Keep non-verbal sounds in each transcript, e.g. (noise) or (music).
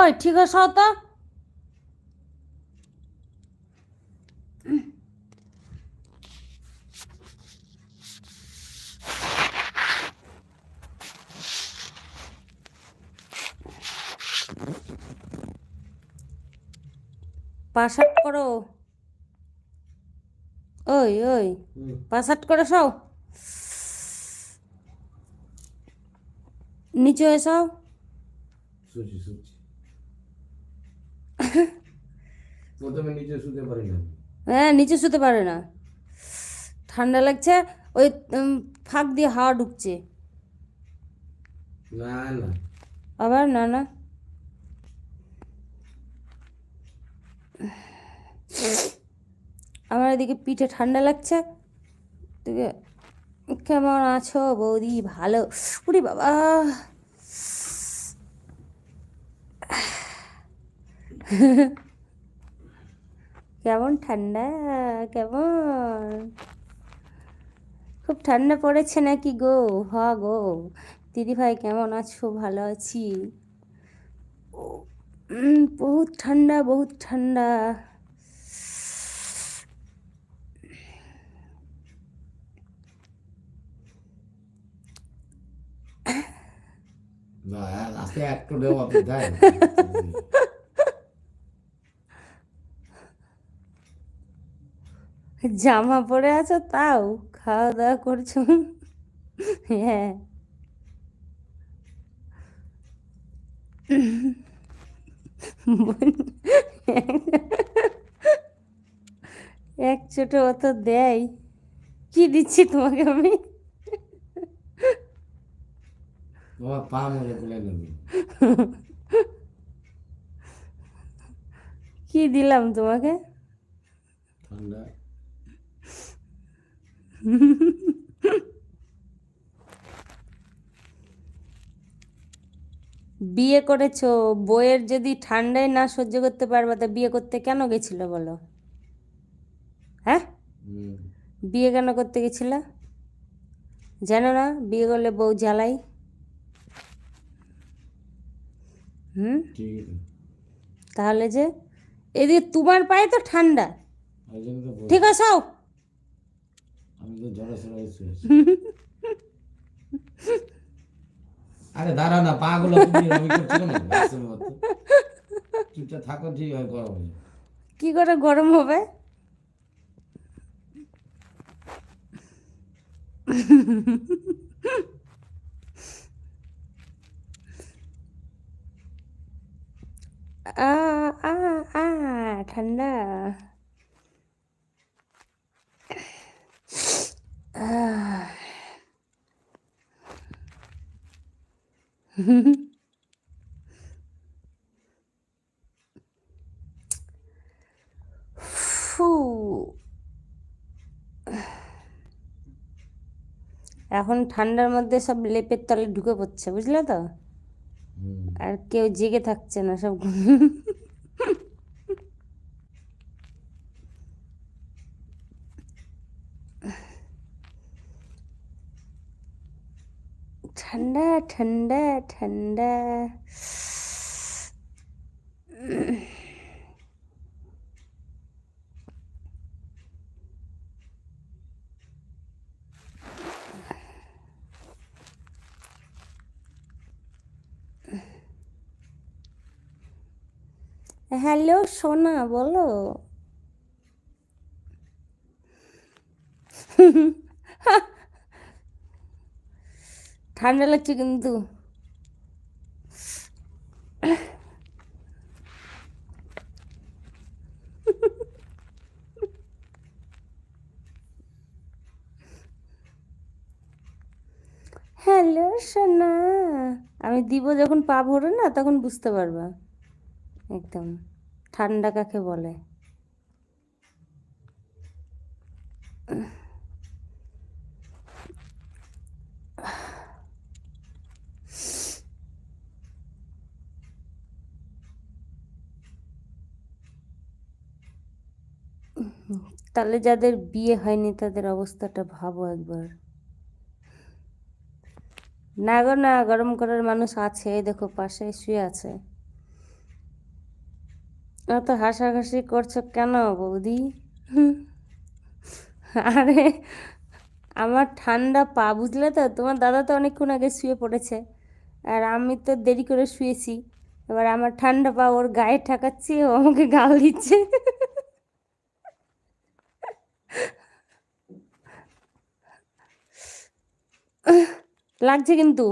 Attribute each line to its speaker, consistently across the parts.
Speaker 1: ওই ঠিক আছে তো পাস করো ওই ওই পাস করে সও নিচে এসো
Speaker 2: শুছি শুছি (laughs) প্রথমে নিচে শুতে পারি না।
Speaker 1: হ্যাঁ নিচে শুতে পারে না। ঠান্ডা লাগছে ওই ফাঁক দিয়ে হাওয়া ঢুকছে।
Speaker 2: না না।
Speaker 1: আবার না না। আমার এদিকে পিঠে ঠান্ডা লাগছে। কেমন আছো বৌদি? ভালো। উরি বাবা। (laughs) কেমন ঠান্ডা? কেমন? খুব ঠান্ডা পড়েছে নাকি গো? হ গো। দিদি ভাই কেমন আছো? ভালো আছি। বহুত ঠান্ডা বহুত ঠান্ডা।
Speaker 2: আজকে একটু দেওয়া আপনি দেয় (laughs)
Speaker 1: জামা পরে আছো? তাও? খাওয়া দাওয়া করছ? হ্যাঁ। এক ছোট অত দেয়? কি দিচ্ছি তোমাকে আমি?
Speaker 2: পা নেবে
Speaker 1: কি দিলাম তোমাকে?
Speaker 2: ঠান্ডা। (laughs)
Speaker 1: বিয়ে করেছ বইয়ের যদি ঠান্ডায় না সহ্য করতে পারবে তা বিয়ে করতে কেন গেছিল বলো? হ্যাঁ? বিয়ে কেন করতে গেছিল? জানো না বিয়ে করলে বউ জ্বালাই হুম? তাহলে যে এদিকে তোমার পায়ে তো ঠান্ডা। ঠিক আছে।
Speaker 2: আমি তো (laughs) আরে দাঁড়া না পা গুলো আমি করছিল না চুপচাপ থাকো ঠিক হয় গরম হয়ে
Speaker 1: কি করে গরম হবে? আ আ আ ঠান্ডা। ফু এখন ঠান্ডার মধ্যে সব লেপের তলে ঢুকে পড়ছে বুঝলে তো? আর কেউ জেগে থাকছে না সব। ঠান্ডা ঠান্ডা ঠান্ডা হ্যালো সোনা বলো ঠান্ডা লাগছে কিন্তু। হ্যালো, সোনা। আমি দিব যখন পা ভরে না, তখন বুঝতে পারবা। একদম, ঠান্ডা কাকে বলে? তাহলে যাদের বিয়ে হয়নি তাদের অবস্থাটা ভাবো একবার। না গো না, গরম করার মানুষ আছে দেখো পাশে শুয়ে আছে। অত হাসাহাসি করছ কেন বৌদি? আরে, আমার ঠান্ডা পা, বুঝলে তো? তোমার দাদা তো অনেকক্ষণ আগে শুয়ে পড়েছে, আর আমি তো দেরি করে শুয়েছি। এবার আমার ঠান্ডা পা ওর গায়ে ঠাকাচ্ছি, ও আমাকে গাল দিচ্ছে। লাগছে কিন্তু।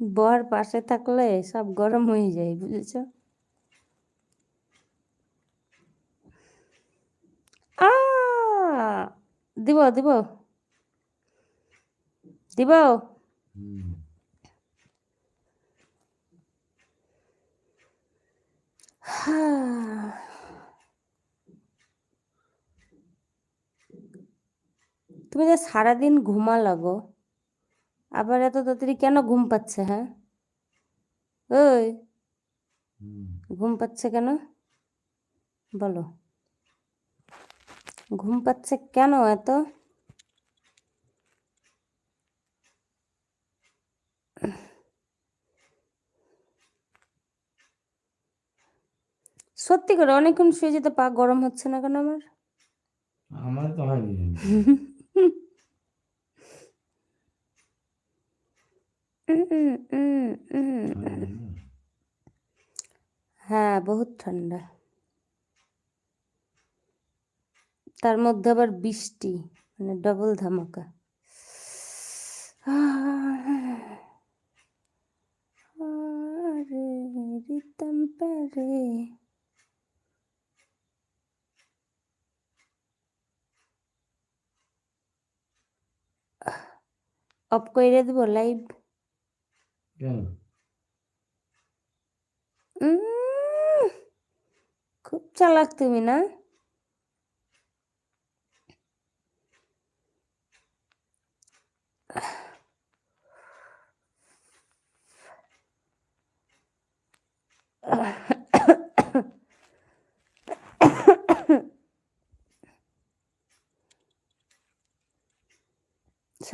Speaker 1: বর পাশে থাকলে সব গরম হয়ে যায় বুঝেছ? দিব দিব। দিব। (sighs) তুমি যে সারাদিন ঘুমালো গো, আবার এত তাড়াতাড়ি কেন ঘুম পাচ্ছে হ্যাঁ? ওই, ঘুম পাচ্ছে কেন? বলো। ঘুম পাচ্ছে কেন এত? সত্যি করে অনেকক্ষণ শুয়ে যেতে পা গরম হচ্ছে না কেন আমার?
Speaker 2: আমার তো হয়নি।
Speaker 1: হ্যাঁ বহুত ঠান্ডা। তার মধ্যে আবার বৃষ্টি মানে ডবল ধামাকা। আরে রিতম পারে। অফ করে দেবো লাইভ?
Speaker 2: কেন?
Speaker 1: খুব চালাক তুমি না?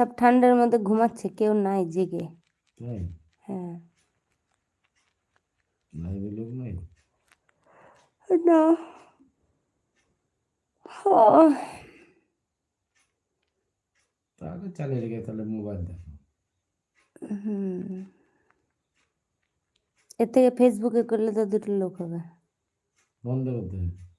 Speaker 1: সব ঠান্ডার মধ্যে ঘুমাচ্ছে কেউ নাই জেগে। হ্যাঁ। না।
Speaker 2: তাহলে চালিয়ে রেখে তাহলে মোবাইল দেখো।
Speaker 1: এর থেকে ফেসবুকে করলে তো দুটো লোক হবে।
Speaker 2: বন্ধ করতে হবে।